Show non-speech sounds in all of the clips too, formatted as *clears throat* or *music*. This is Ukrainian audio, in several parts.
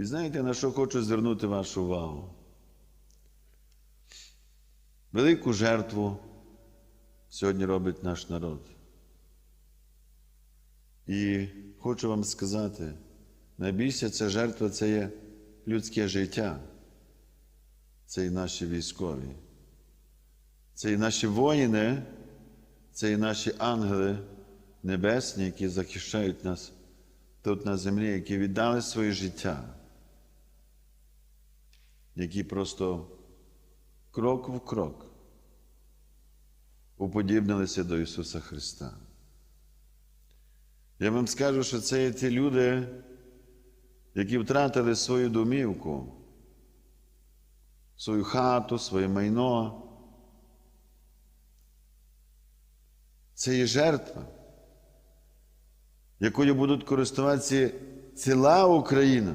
І знаєте, на що хочу звернути вашу увагу? Велику жертву сьогодні робить наш народ. І хочу вам сказати, найбільша ця жертва це є людське життя. Це і наші військові. Це і наші воїни, це і наші ангели небесні, які захищають нас тут на землі, які віддали своє життя, які просто крок в крок уподібнилися до Ісуса Христа. Я вам скажу, що це є ті люди, які втратили свою домівку, свою хату, своє майно. Це є жертва, якою будуть користуватися ціла Україна.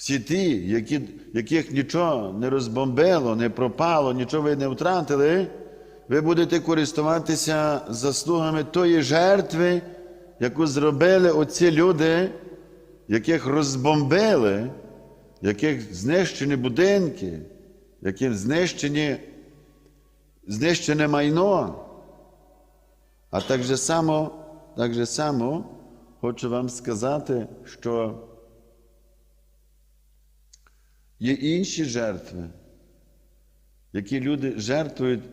Всі ті, які, яких нічого не розбомбило, не пропало, нічого ви не втратили, ви будете користуватися заслугами тої жертви, яку зробили оці люди, яких розбомбили, яких знищені будинки, яким знищені, знищене майно. А так же само, так же само хочу вам сказати, що є інші жертви, які люди жертвують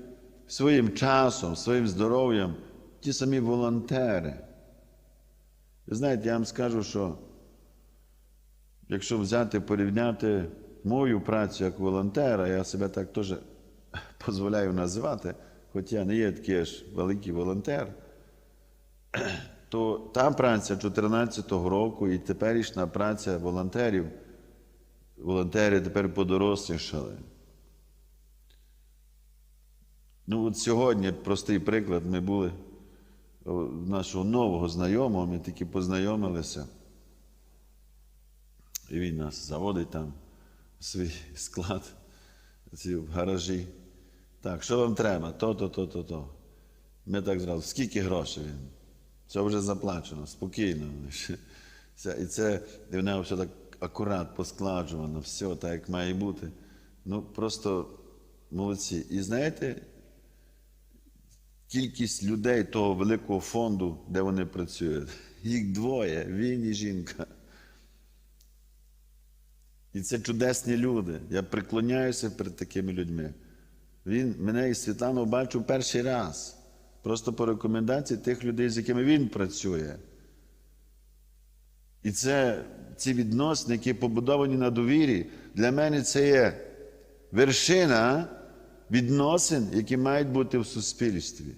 своїм часом, своїм здоров'ям, ті самі волонтери. Ви знаєте, я вам скажу, що якщо взяти, порівняти мою працю як волонтера, я себе так теж *laughs* дозволяю називати, хоч я не є такий аж великий волонтер, то та праця 2014 року і теперішня праця волонтерів, волонтери тепер подорослішали. Ну, от сьогодні простий приклад, ми були у нашого нового знайомого, ми тільки познайомилися. І він нас заводить там в свій *laughs* склад ці в гаражі. Так, що вам треба? То, то, то, то. Ми так зразу, скільки грошей він? Це вже заплачено, спокійно. *laughs* І це і в нього все так акурат поскладжувано, все так, як має бути. Ну, просто молодці. І знаєте, кількість людей того великого фонду, де вони працюють, *laughs* їх двоє, він і жінка. І це чудесні люди. Я приклоняюся перед такими людьми. Він мене і Світлану бачив перший раз. Просто по рекомендації тих людей, з якими він працює. І це ці відносини, які побудовані на довірі, для мене це є вершина відносин, які мають бути в суспільстві.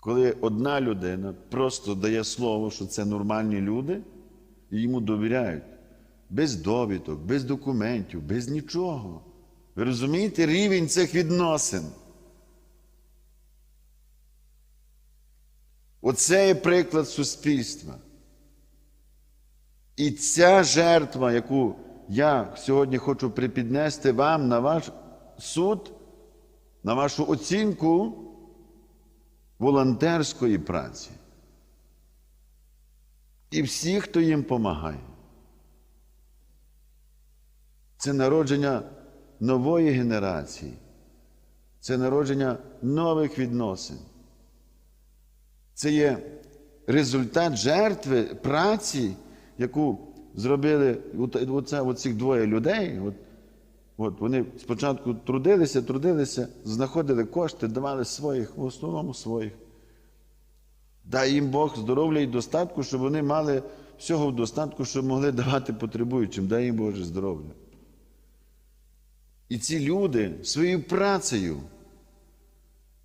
Коли одна людина просто дає слово, що це нормальні люди, і йому довіряють, без довідок, без документів, без нічого. Ви розумієте рівень цих відносин? Оце є приклад суспільства. І ця жертва, яку я сьогодні хочу припіднести вам на ваш суд, на вашу оцінку волонтерської праці. І всі, хто їм допомагає. Це народження нової генерації, це народження нових відносин. Це є результат жертви праці, яку зробили оце, оцих двоє людей. От, от Вони спочатку трудилися, трудилися, знаходили кошти, давали своїх, в основному своїх. Дай їм Бог здоров'я і достатку, щоб вони мали всього в достатку, щоб могли давати потребуючим. Дай їм Боже здоров'я. І ці люди своєю працею,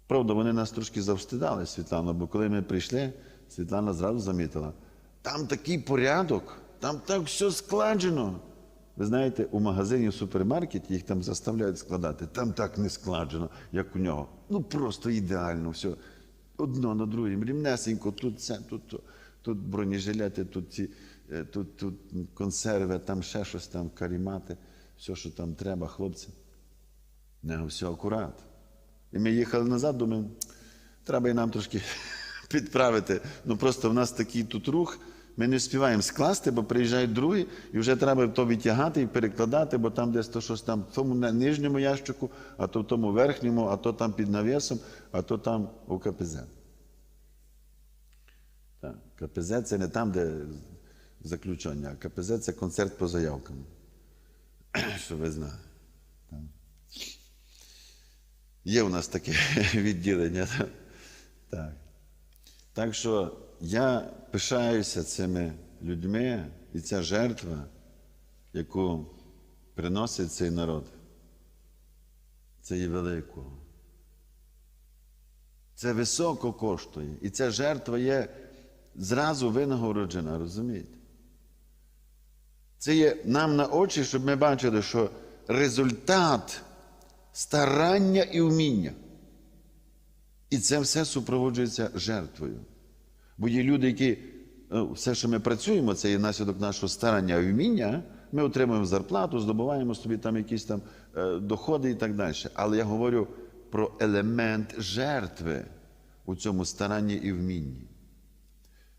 правда, вони нас трошки завстидали, Світлана, бо коли ми прийшли, Світлана зразу замітила, там такий порядок, там так все складжено. Ви знаєте, у магазині, в супермаркеті їх там заставляють складати, там так не складжено, як у нього. Ну просто ідеально все. Одно на другому, рівнесенько, тут це, тут, тут, тут бронежилети, тут ці, тут, тут консерви, там ще щось там, карімати, все, що там треба, хлопці. Не, все акурат. І ми їхали назад, думаємо, треба і нам трошки *laughs* відправити. Ну просто в нас такий тут рух, ми не встигаємо скласти, бо приїжджають другі, і вже треба то відтягати і перекладати, бо там десь то щось там в тому нижньому ящику, а то в тому верхньому, а то там під навісом, а то там у КПЗ. Так. КПЗ це не там, де заключення, а КПЗ це концерт по заявкам. *clears throat* Що ви знали. Є у нас таке *laughs* відділення. Так. так що я пишаюся цими людьми і ця жертва, яку приносить цей народ, це є великого. Це високо коштує. І ця жертва є зразу винагороджена, розумієте? Це є нам на очі, щоб ми бачили, що результат старання і вміння. І це все супроводжується жертвою. Бо є люди, які ну, все, що ми працюємо, це є наслідок нашого старання і вміння. Ми отримуємо зарплату, здобуваємо собі там якісь там е, доходи і так далі. Але я говорю про елемент жертви у цьому старанні і вмінні.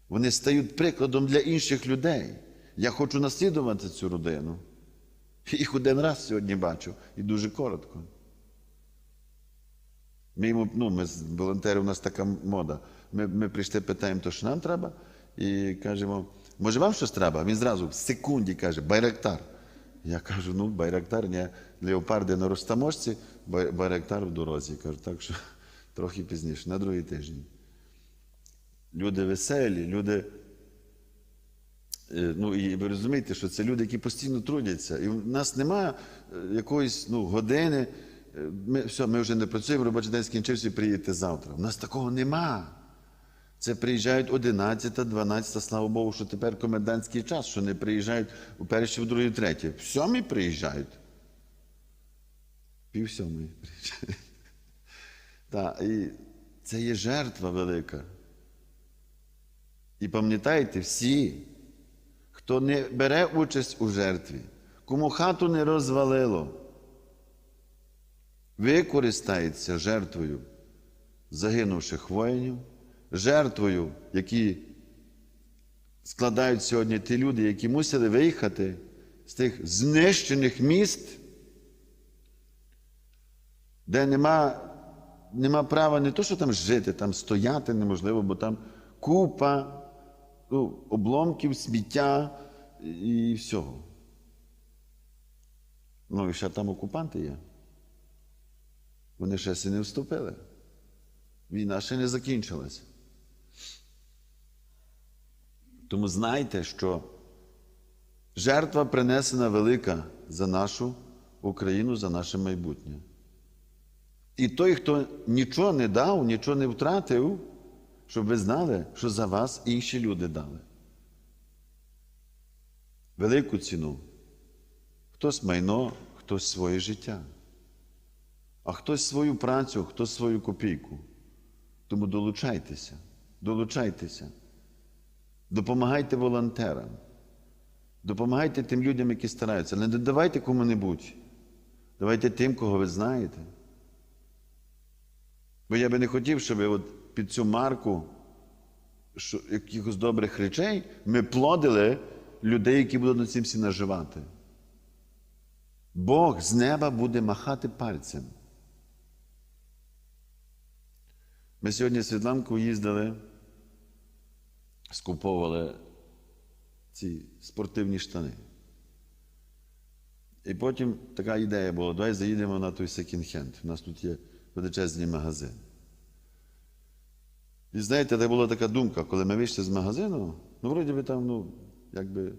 Вони стають прикладом для інших людей. Я хочу наслідувати цю родину. *laughs* Їх один раз сьогодні бачу, і дуже коротко. Ми йому, ну, ми з- волонтери, у нас така мода. Ми, ми прийшли, питаємо, то що нам треба, і кажемо, може вам щось треба? Він зразу в секунді каже, байрактар. Я кажу, ну, байрактар, ні, леопарди на розтаможці, бай- байрактар в дорозі. Кажу, так що трохи пізніше, на другий тиждень. Люди веселі, люди. Е, Ну, і ви розумієте, що це люди, які постійно трудяться. І в нас немає е, якоїсь ну, години. Е, Ми, все, ми вже не працюємо, робочий день скінчився приїдете завтра. У нас такого нема. Це приїжджають 11, 12, слава Богу, що тепер комендантський час, що не приїжджають у перші, в другій, третій. В сьомій приїжджають. Пів сьомої приїжджають. *laughs* Так, і це є жертва велика. І пам'ятайте, всі, хто не бере участь у жертві, кому хату не розвалило, використається жертвою загинувших воїнів, жертвою, які складають сьогодні ті люди, які мусили виїхати з тих знищених міст, де нема, нема права не то, що там жити, там стояти неможливо, бо там купа ну, обломків, сміття і всього. Ну і ще там окупанти є. Вони ще си не вступили. Війна ще не закінчилась. Тому знайте, що жертва принесена велика за нашу Україну, за наше майбутнє. І той, хто нічого не дав, нічого не втратив, щоб ви знали, що за вас інші люди дали. Велику ціну. Хтось майно, хтось своє життя, а хтось свою працю, хтось свою копійку. Тому долучайтеся, долучайтеся, допомагайте волонтерам, допомагайте тим людям, які стараються. Не давайте кому-небудь, давайте тим, кого ви знаєте. Бо я би не хотів, щоб от під цю марку що, якихось добрих речей ми плодили людей, які будуть на цим всі наживати. Бог з неба буде махати пальцем. Ми сьогодні з Світланкою їздили, скуповували ці спортивні штани. І потім така ідея була: давай заїдемо на той секінд-хенд. У нас тут є величезний магазин. І знаєте, це була така думка, коли ми вийшли з магазину, ну, вроді би там, ну, якби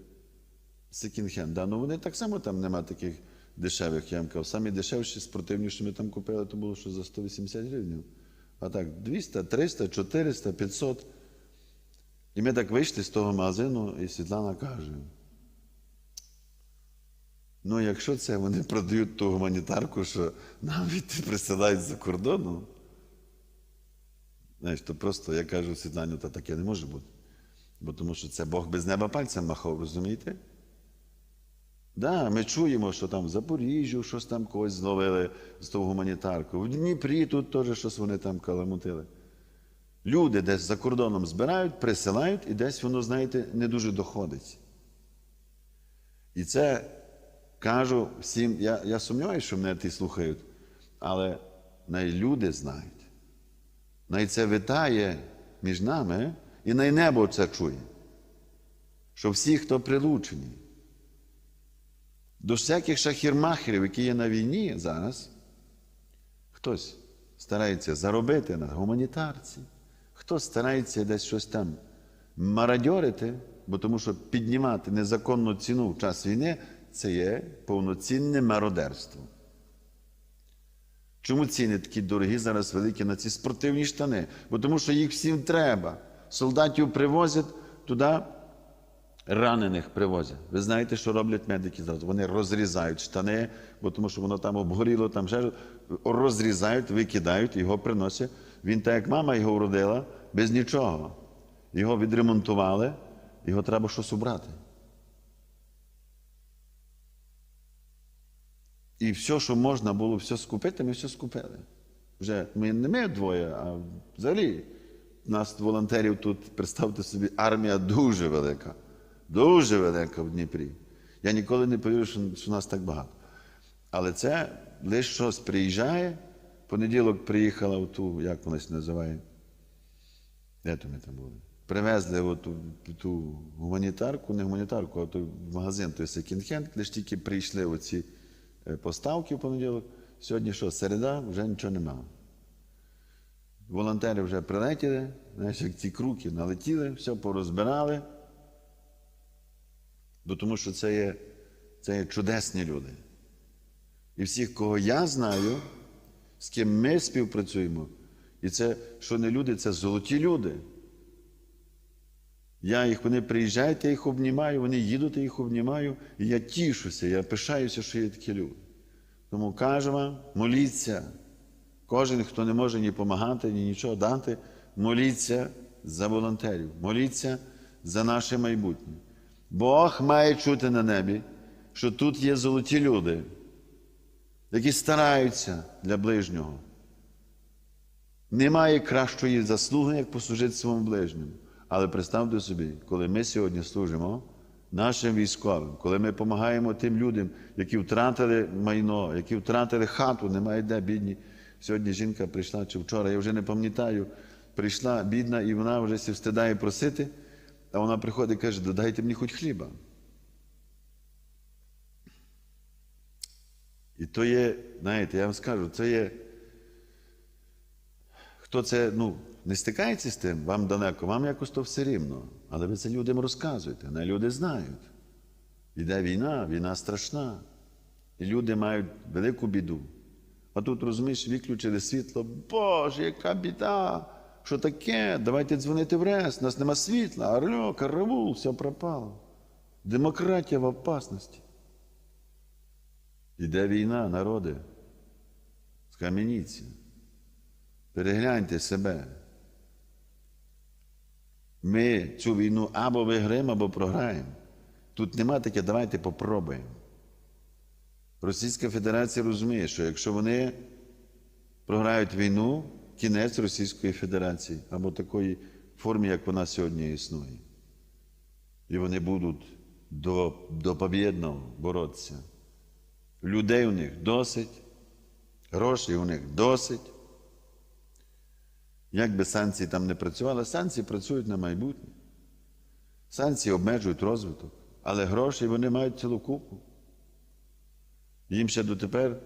секінд-хенд, да? ну вони так само там нема таких дешевих ямків. Самі дешевші спортивні, що ми там купили, то було що за 180 гривень. А так, 200, 300, 400, 500. І ми так вийшли з того магазину, і Світлана каже: ну, якщо це вони продають ту гуманітарку, що нам від присилають за кордону, знаєш, то просто я кажу Світлані, та таке не може бути. Бо тому що це Бог без неба пальцем махав, розумієте? Да, ми чуємо, що там в Запоріжжю щось там когось зловили з того гуманітарку. В Дніпрі тут теж щось вони там каламутили. Люди десь за кордоном збирають, присилають, і десь воно, знаєте, не дуже доходить. І це кажу всім, я, я сумніваюся, що мене ті слухають, але най люди знають. Най це витає між нами, і най небо це чує. Що всі, хто прилучені, до всяких шахірмахерів, які є на війні зараз, хтось старається заробити на гуманітарці, хтось старається десь щось там марадьорити, бо тому що піднімати незаконну ціну в час війни це є повноцінне мародерство. Чому ціни такі дорогі зараз великі на ці спортивні штани? Бо тому що їх всім треба. Солдатів привозять туди, ранених привозять. Ви знаєте, що роблять медики зараз? Вони розрізають штани, бо тому що воно там обгоріло, там ще розрізають, викидають, його приносять. Він так, як мама його вродила, без нічого. Його відремонтували, його треба щось убрати. І все, що можна було все скупити, ми все скупили. Вже ми не ми двоє, а взагалі нас волонтерів тут, представте собі, армія дуже велика. Дуже велика в Дніпрі. Я ніколи не повірю, що, нас так багато. Але це лише щось приїжджає. Понеділок приїхала в ту, як вона се називає? Де то ми там були? Привезли оту, ту гуманітарку, не гуманітарку, а той магазин, той секінд-хенд, лише тільки прийшли оці е, поставки в понеділок. Сьогодні що, середа, вже нічого немає. Волонтери вже прилетіли, знаєш, як ці круки налетіли, все порозбирали. Бо тому що це є, це є чудесні люди. І всіх, кого я знаю, з ким ми співпрацюємо, і це, що не люди, це золоті люди. Я їх, вони приїжджають, я їх обнімаю, вони їдуть, я їх обнімаю, і я тішуся, я пишаюся, що є такі люди. Тому кажу вам, моліться. Кожен, хто не може ні допомагати, ні нічого дати, моліться за волонтерів, моліться за наше майбутнє. Бог має чути на небі, що тут є золоті люди, які стараються для ближнього. Немає кращої заслуги, як послужити своєму ближньому. Але представте собі, коли ми сьогодні служимо нашим військовим, коли ми допомагаємо тим людям, які втратили майно, які втратили хату, немає де бідні. Сьогодні жінка прийшла чи вчора, я вже не пам'ятаю, прийшла бідна, і вона вже встидає просити, а вона приходить і каже, додайте мені хоч хліба. І то є, знаєте, я вам скажу, це є. Хто це ну, не стикається з тим, вам далеко, вам якось то все рівно. Але ви це людям розказуєте, не люди знають. Іде війна, війна страшна. І люди мають велику біду. А тут, розумієш, виключили світло. Боже, яка біда! Що таке? Давайте дзвонити в РЕС, у нас нема світла, арльо, каравул, все пропало. Демократія в опасності. Іде війна, народи. Скам'яніться. Перегляньте себе. Ми цю війну або виграємо, або програємо. Тут нема таке, давайте попробуємо. Російська Федерація розуміє, що якщо вони програють війну, кінець Російської Федерації або такої формі, як вона сьогодні існує. І вони будуть до, до побєдного боротися. Людей у них досить, грошей у них досить. Як би санкції там не працювали, санкції працюють на майбутнє. Санкції обмежують розвиток, але гроші вони мають цілу купу. Їм ще дотепер,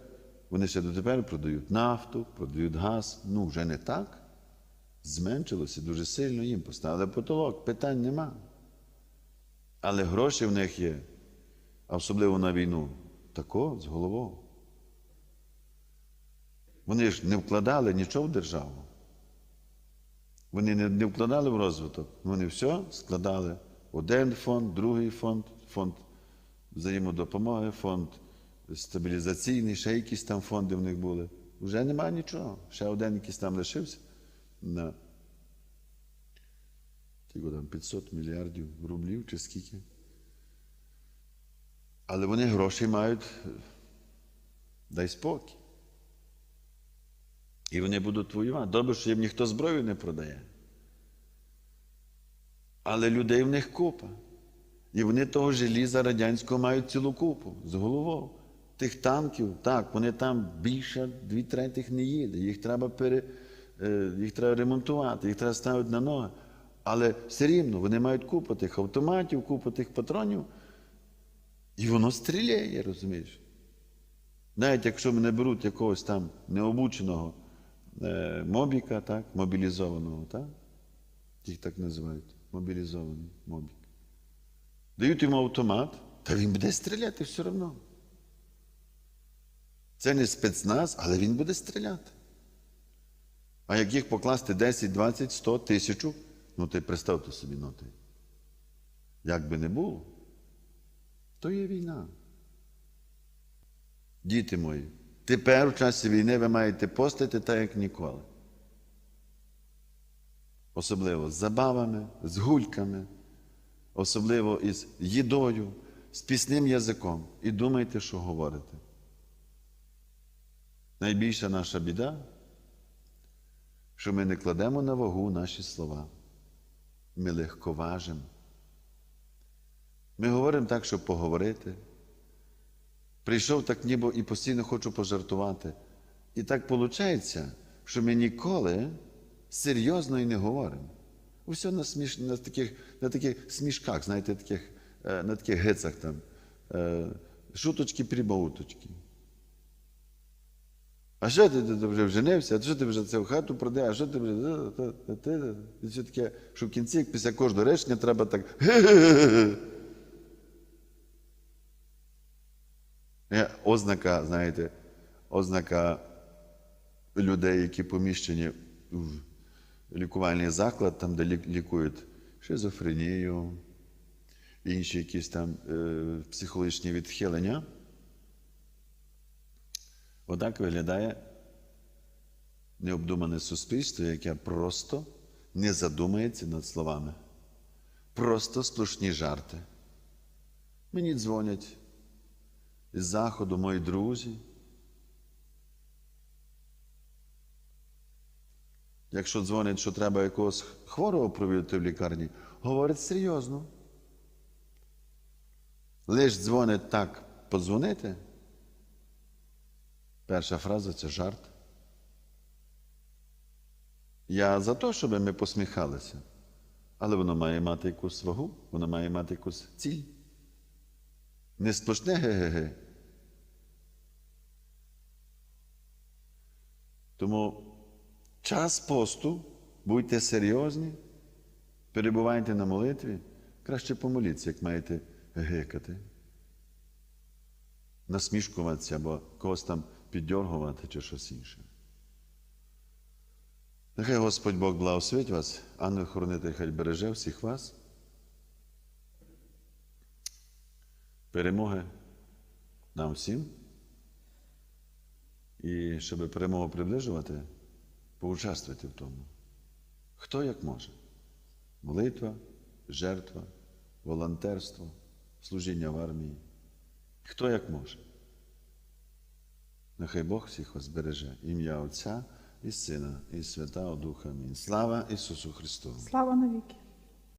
вони ще дотепер продають нафту, продають газ. Ну, вже не так. Зменшилося дуже сильно їм поставили потолок, питань нема. Але гроші в них є, особливо на війну, тако з головою. Вони ж не вкладали нічого в державу. Вони не, не вкладали в розвиток, вони все складали. Один фонд, другий фонд, фонд взаємодопомоги, фонд стабілізаційний, ще якісь там фонди в них були. Вже немає нічого. Ще один якийсь там лишився на там 500 мільярдів рублів чи скільки. Але вони гроші мають, дай спокій. І вони будуть воювати. Добре, що їм ніхто зброю не продає. Але людей в них купа. І вони того желіза радянського мають цілу купу з головою. Тих танків, так, вони там більше дві третіх не їде. Їх треба, пере, е, їх треба ремонтувати, їх треба ставити на ноги. Але все рівно вони мають купу тих автоматів, купу тих патронів. І воно стріляє, розумієш? Навіть якщо мене беруть якогось там необученого е, мобіка, так, мобілізованого, так? їх так називають, мобілізований мобік. Дають йому автомат, та він буде стріляти все одно. Це не спецназ, але він буде стріляти. А як їх покласти 10, 20, 100, тисячу, ну ти представте собі ноти. Як би не було, то є війна. Діти мої, тепер у часі війни ви маєте постати так, як ніколи. Особливо з забавами, з гульками, особливо із їдою, з пісним язиком. І думайте, що говорите. Найбільша наша біда, що ми не кладемо на вагу наші слова. Ми легковажимо. Ми говоримо так, щоб поговорити. Прийшов так ніби і постійно хочу пожартувати. І так виходить, що ми ніколи серйозно і не говоримо. Усе на, сміш... на, таких, на таких смішках, знаєте, таких, е, на таких гицах там. е, Шуточки, прибауточки. А що ти, ти вже вженився? А що ти вже цю хату продаєш? А що ти вже. та- І все таке, що в кінці, після кожного речення, треба так. *laughs* Ознака, знаєте, ознака людей, які поміщені в лікувальний заклад, там, де лікують шизофренію, інші якісь там е, психологічні відхилення. Отак виглядає необдумане суспільство, яке просто не задумається над словами. Просто сплошні жарти. Мені дзвонять із заходу мої друзі. Якщо дзвонять, що треба якогось хворого провідати в лікарні, говорять серйозно. Лиш дзвонить так подзвонити. Перша фраза це жарт. Я за те, щоб ми посміхалися, але воно має мати якусь вагу, воно має мати якусь ціль. Не сплошне ге-ге-ге. Тому час посту, будьте серйозні, перебувайте на молитві, краще помоліться, як маєте гекати, насмішкуватися або когось там піддергувати чи щось інше. Нехай Господь Бог благословить вас, ангел хоронитель хай береже всіх вас. Перемоги нам всім. І щоб перемогу приближувати, поучаствуйте в тому. Хто як може? Молитва, жертва, волонтерство, служіння в армії. Хто як може? Нехай Бог всіх вас береже. Ім'я Отця і Сина, і Святого Духа. Амінь. Слава Ісусу Христу! Слава навіки.